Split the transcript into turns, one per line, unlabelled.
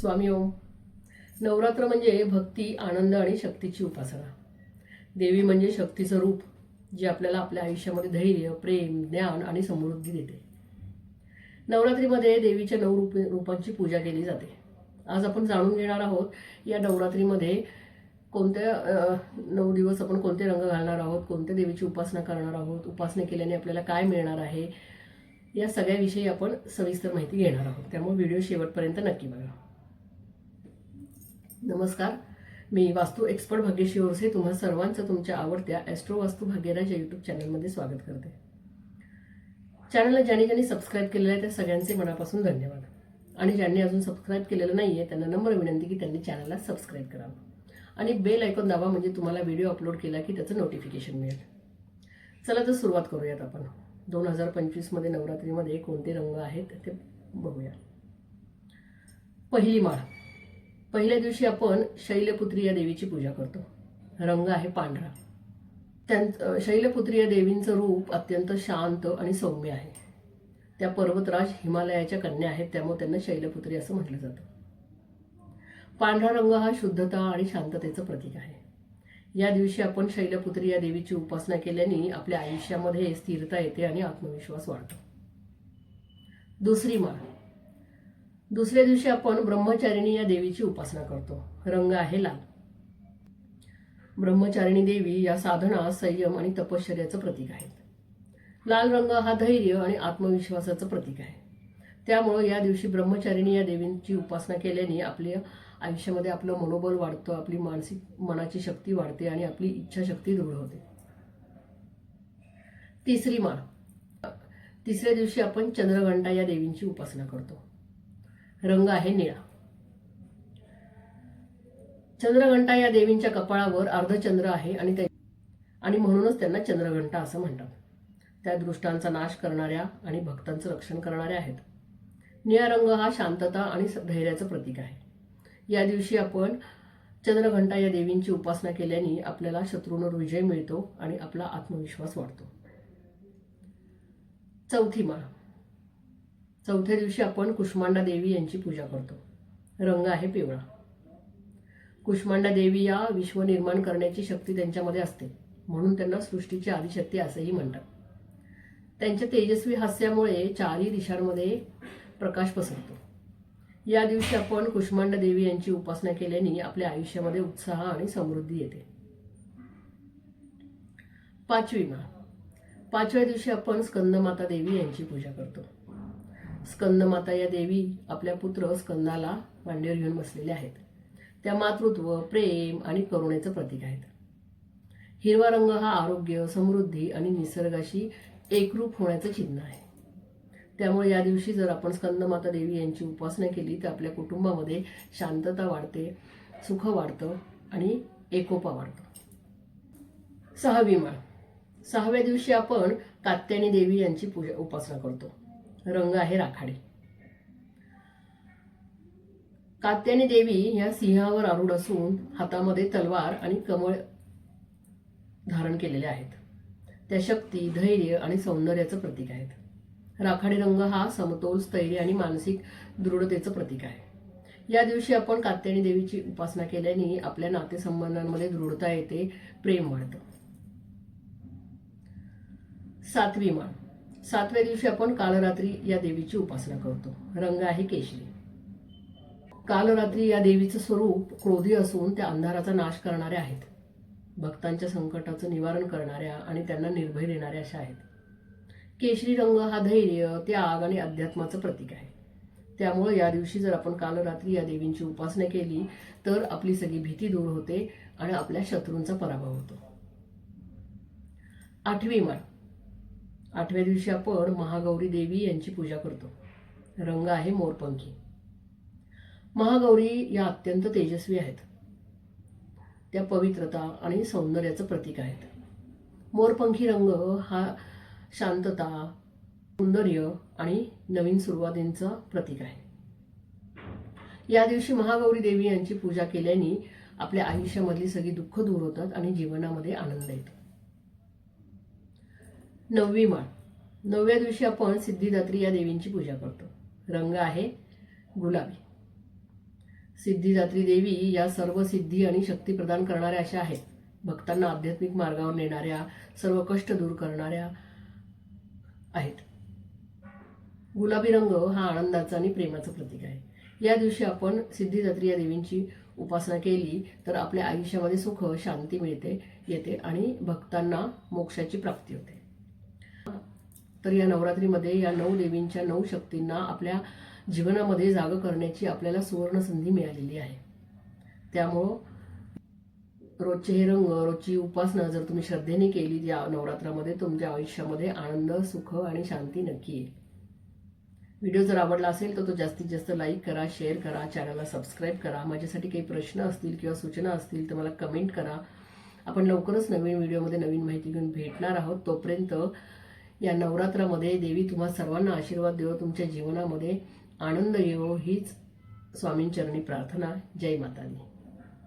स्वामी ओम. नवरात्र म्हणजे भक्ती आनंद आणि शक्तीची उपासना. देवी म्हणजे शक्तीचं रूप जे आपल्याला आपल्या आयुष्यामध्ये धैर्य प्रेम ज्ञान आणि समृद्धी देते. नवरात्रीमध्ये देवीच्या नऊ रूप रूपांची पूजा केली जाते. आज आपण जाणून घेणार आहोत या नवरात्रीमध्ये कोणत्या नऊ दिवस आपण कोणते रंग घालणार आहोत कोणत्या देवीची उपासना करणार आहोत उपासना केल्याने आपल्याला काय मिळणार आहे या सगळ्याविषयी आपण सविस्तर माहिती घेणार आहोत. त्यामुळे व्हिडिओ शेवटपर्यंत नक्की बघा. नमस्कार. मी वास्तू एक्सपर्ट भाग्यश्री ओरसे तुम्हा सर्वांचं तुमच्या आवडत्या ॲस्ट्रो वास्तू भाग्यराज या यूट्यूब चॅनलमध्ये स्वागत करते. चॅनलला ज्यांनी ज्यांनी सबस्क्राईब केलेलं आहे त्या सगळ्यांचे मनापासून धन्यवाद. आणि ज्यांनी अजून सबस्क्राईब केलेलं नाही आहे त्यांना नम्र विनंती की त्यांनी चॅनलला सबस्क्राईब करावं. आणि बेल ऐकून दाबा म्हणजे तुम्हाला व्हिडिओ अपलोड केला की त्याचं नोटिफिकेशन मिळेल. चला तर सुरुवात करूयात आपण. दोन हजार पंचवीसमध्ये नवरात्रीमध्ये कोणते रंग आहेत ते बघूया. पहिली माळ. पहिल्या दिवशी आपण शैलपुत्री या देवीची पूजा करतो. रंग आहे पांढरा. त्यां शैलपुत्री या देवींचं रूप अत्यंत शांत आणि सौम्य आहे. त्या पर्वतराज हिमालयाच्या कन्या आहेत त्यामुळे त्यांना शैलपुत्री असं म्हटलं जातं. पांढरा रंग हा शुद्धता आणि शांततेचं प्रतीक आहे. या दिवशी आपण शैलपुत्री या देवीची उपासना केल्याने आपल्या आयुष्यामध्ये स्थिरता येते आणि आत्मविश्वास वाढतो. दुसरी माळ. दुसऱ्या दिवशी आपण ब्रह्मचारिणी या देवीची उपासना करतो. रंग आहे लाल. ब्रह्मचारिणी देवी या साधना संयम आणि तपश्चर्याचं प्रतीक आहेत. लाल रंग हा धैर्य आणि आत्मविश्वासाचं प्रतीक आहे. त्यामुळं या दिवशी ब्रह्मचारिणी या देवींची उपासना केल्याने आपल्या आयुष्यामध्ये आपलं मनोबल वाढतं आपली मानसिक मनाची शक्ती वाढते आणि आपली इच्छाशक्ती दृढ होते. तिसरी माळ. तिसऱ्या दिवशी आपण चंद्रघंटा या देवींची उपासना करतो. रंग आहे निळा. चंद्रघंटा या देवींच्या कपाळावर अर्धचंद्र आहे आणि त्या आणि म्हणूनच त्यांना चंद्रघंटा असं म्हणतात. त्या दृष्टांचा नाश करणाऱ्या आणि भक्तांचं रक्षण करणाऱ्या आहेत. निळा रंग हा शांतता आणि धैर्याचं प्रतीक आहे. या दिवशी आपण चंद्रघंटा या देवींची उपासना केल्याने आपल्याला शत्रूंवर विजय मिळतो आणि आपला आत्मविश्वास वाढतो. चौथी माळ. चौथ्या दिवशी आपण कुष्मांडा देवी यांची पूजा करतो. रंग आहे पिवळा. कुष्मांडा देवी या विश्व निर्माण करण्याची शक्ती त्यांच्यामध्ये असते. म्हणून त्यांना सृष्टीची आदिशक्ती असंही म्हणतात. त्यांच्या तेजस्वी हास्यामुळे चारही दिशांमध्ये प्रकाश पसरतो. या दिवशी आपण कुष्मांड देवी यांची उपासना केल्याने आपल्या आयुष्यामध्ये उत्साह आणि समृद्धी येते. पाचवी माळ पाचव्या दिवशी आपण स्कंदमाता देवी यांची पूजा करतो. स्कंदमाता या देवी आपल्या पुत्र स्कंदाला मांडीवर घेऊन बसलेल्या आहेत. त्या मातृत्व प्रेम आणि करुणेचं प्रतीक आहेत. हिरवा रंग हा आरोग्य समृद्धी आणि निसर्गाशी एकरूप होण्याचं चिन्ह आहे. त्यामुळे या दिवशी जर आपण स्कंदमाता देवी यांची उपासना केली तर आपल्या कुटुंबामध्ये शांतता वाढते सुख वाढतं आणि एकोपा वाढतो. सहावी माळ. सहाव्या दिवशी आपण कात्यानी देवी यांची पूजा उपासना करतो. रंग आहे राखाडी. कात्यानी देवी या सिंहावर आरूढ असून हातामध्ये तलवार आणि कमळ धारण केलेले आहेत. त्या शक्ती धैर्य आणि सौंदर्याचं प्रतीक आहेत. राखाडी रंग हा समतोल स्थैर्य आणि मानसिक दृढतेचं प्रतीक आहे. या दिवशी आपण कात्यानी देवीची उपासना केल्याने आपल्या नातेसंबंधांमध्ये दृढता येते प्रेम वाढतं. सातवी माळ. सातव्या दिवशी आपण कालरात्री या देवीची उपासना करतो. रंग आहे केशरी. कालरात्री या देवीचं स्वरूप क्रोधी असून त्या अंधाराचा नाश करणाऱ्या आहेत. भक्तांच्या संकटाचं निवारण करणाऱ्या आणि त्यांना निर्भय देणाऱ्या अशा आहेत. केशरी रंग हा धैर्य त्याग आणि अध्यात्माचं प्रतीक आहे. त्यामुळे या दिवशी जर आपण कालरात्री या देवींची उपासना केली तर आपली सगळी भीती दूर होते आणि आपल्या शत्रूंचा पराभव होतो. आठवी माळ. आठव्या दिवशी आपण महागौरी देवी यांची पूजा करतो. रंग आहे मोरपंखी. महागौरी या अत्यंत तेजस्वी आहेत. त्या पवित्रता आणि सौंदर्याचं प्रतीक आहेत. मोरपंखी रंग हा शांतता सौंदर्य आणि नवीन सुरुवातींचं प्रतीक आहे. या दिवशी महागौरी देवी यांची पूजा केल्याने आपल्या आयुष्यामधली सगळी दुःख दूर होतात आणि जीवनामध्ये आनंद येतो. नववी माळ नवव्या दिवशी आपण सिद्धिदात्री या देवींची पूजा करतो. रंग आहे गुलाबी. सिद्धिदात्री देवी या सर्व सिद्धी आणि शक्ती प्रदान करणाऱ्या अशा आहेत. भक्तांना आध्यात्मिक मार्गावर नेणाऱ्या सर्व कष्ट दूर करणाऱ्या आहेत. गुलाबी रंग हा आनंदाचा आणि प्रेमाचं प्रतीक आहे. या दिवशी आपण सिद्धिदात्री या देवींची उपासना केली तर आपल्या आयुष्यामध्ये सुख शांती मिळते येते आणि भक्तांना मोक्षाची प्राप्ती होते. तर या नवरात्रीमध्ये या नऊ देवींच्या नऊ शक्तींना आपल्या जीवनामध्ये जाग करण्याची आपल्याला सुवर्ण संधी मिळालेली आहे. त्यामुळं रोजचे हे रंग रोजची उपासना जर तुम्ही श्रद्धेने केली या नवरात्रामध्ये तुमच्या आयुष्यामध्ये आनंद सुख आणि शांती नक्की येईल. व्हिडिओ जर आवडला असेल तर तो जास्तीत जास्त लाईक करा शेअर करा चॅनलला सबस्क्राईब करा. माझ्यासाठी काही प्रश्न असतील किंवा सूचना असतील तर मला कमेंट करा. आपण लवकरच नवीन व्हिडिओमध्ये नवीन माहिती घेऊन भेटणार आहोत. तोपर्यंत या नवरात्रामध्ये देवी तुम्हा सर्वांना आशीर्वाद देव तुमच्या जीवनामध्ये आनंद येवो हीच स्वामींचरणी प्रार्थना. जय माता दी